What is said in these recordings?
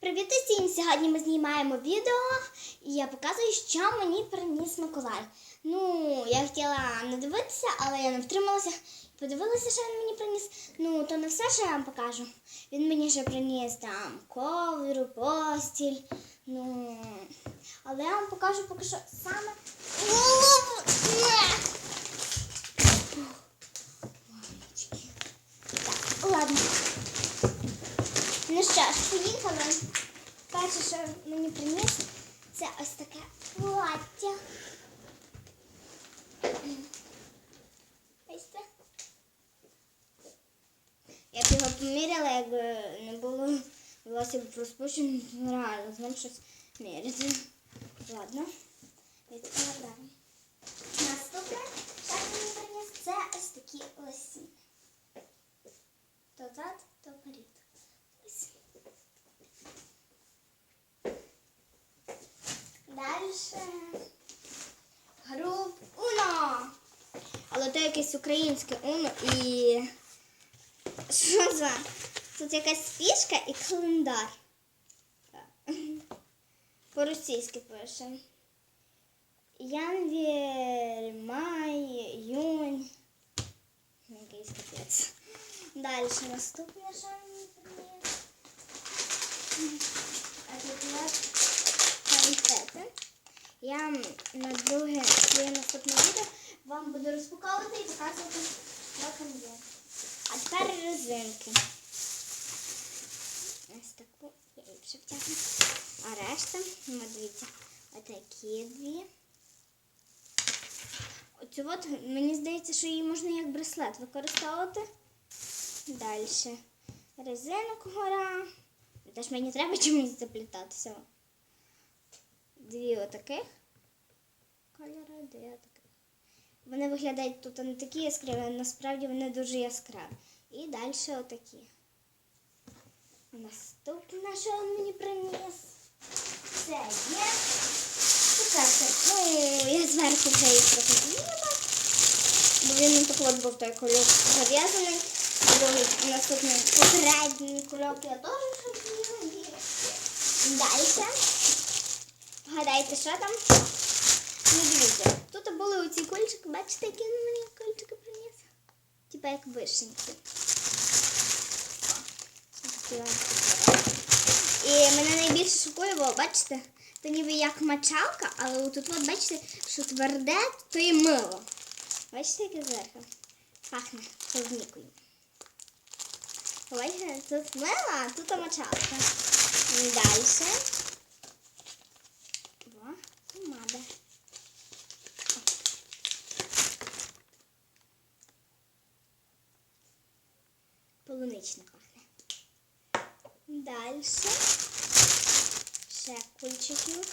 Привіт усім! Сьогодні ми знімаємо відео і я показую, що мені приніс Миколай. Ну, я хотіла не дивитися, але я не втрималася подивилася, що він мені приніс. Ну, то не все, що я вам покажу. Він мені ще приніс там ковдру, постіль. Ну, але я вам покажу поки що саме. Ладно. Ну що ж. Перше, що мені приніс, це ось таке плаття. Ось це. Я б його поміряла, якби не було волосся б розпущено, реально з ним щось міряти. Ладно, відкладаємо. Наступне, що мені приніс, це ось такі лосіни. То зад, то вперед. Ось. Дальше. Груп Уно. Але то якесь українське Уно і. Що за? Тут якась фішка і календар. По-російськи пише. Янвір, май, іюнь. Якийсь капець. Далі наступне, що мені приніс. А тут у нас конфети. Я на друге своє наступне відео вам буду розпаковувати і показувати на конверт. А тепер резинки. Ось таку я ліпше втягну. А решта, ну, дивіться, отакі дві. Оцю от, мені здається, що її можна як браслет використовувати. Далі. Резинок гора. Теж мені треба чимось заплітатися. Дві отаких кольори, дві отаких. Вони виглядають тут не такі яскраві, а насправді вони дуже яскраві. І далі отакі. Наступне, що він мені приніс. Це є цукерки. Ну, я зверху вже їх трохи. Бо він так от був той кольок зав'язаний. Наступний попередній кульок я теж хотіла. Далі. Гадайте, що там? Ну, дивіться. Тут були оці кульчики, бачите, які він мені кульчики приніс? Типа як вишеньки. І мене найбільше шокує, бо бачите, то ніби як мочалка, але тут от бачите, що тверде, то і мило. Бачите, яке зверху? Пахне клубнікою. Бачите, тут мило, а тут мочалка. Далі. Полунична пахне. Далі. Ще кульчиків.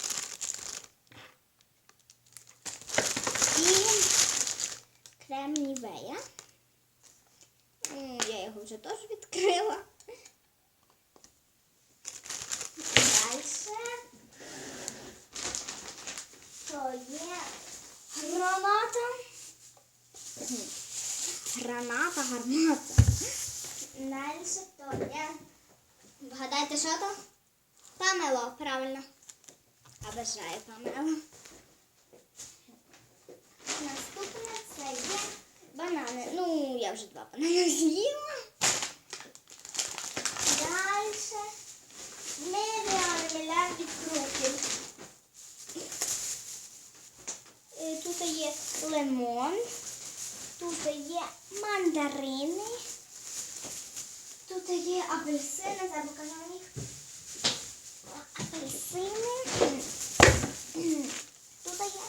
І крем Нівея. Я його вже теж відкрила. Далі. То є граната. Граната, гармата. То є. Вгадайте, що то? Памело, правильно. Обожаю памело. Наступне це є банани. Ну, я вже два банани з'їла. Далі. Мільйон мільярдів кроків. Е, Тут є лимон, тут є мандарини, тут є апельсини, зараз покажу вам їх. Апельсини. Тут є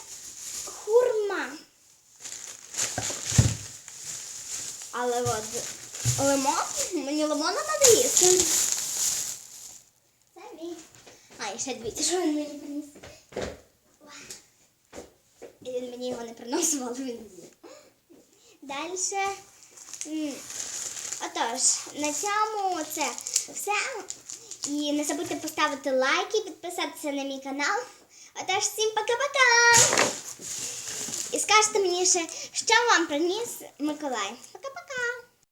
хурма. Але от лимон, мені лимона треба їсти. Це мій. А, і ще дивіться, що він мені приніс. І він мені його не приносив, але він. Далі. Отож, на цьому це все. І не забудьте поставити лайки, підписатися на мій канал. Отож, всім пока-пока! І скажете мені ще, що вам приніс Миколай. Пока!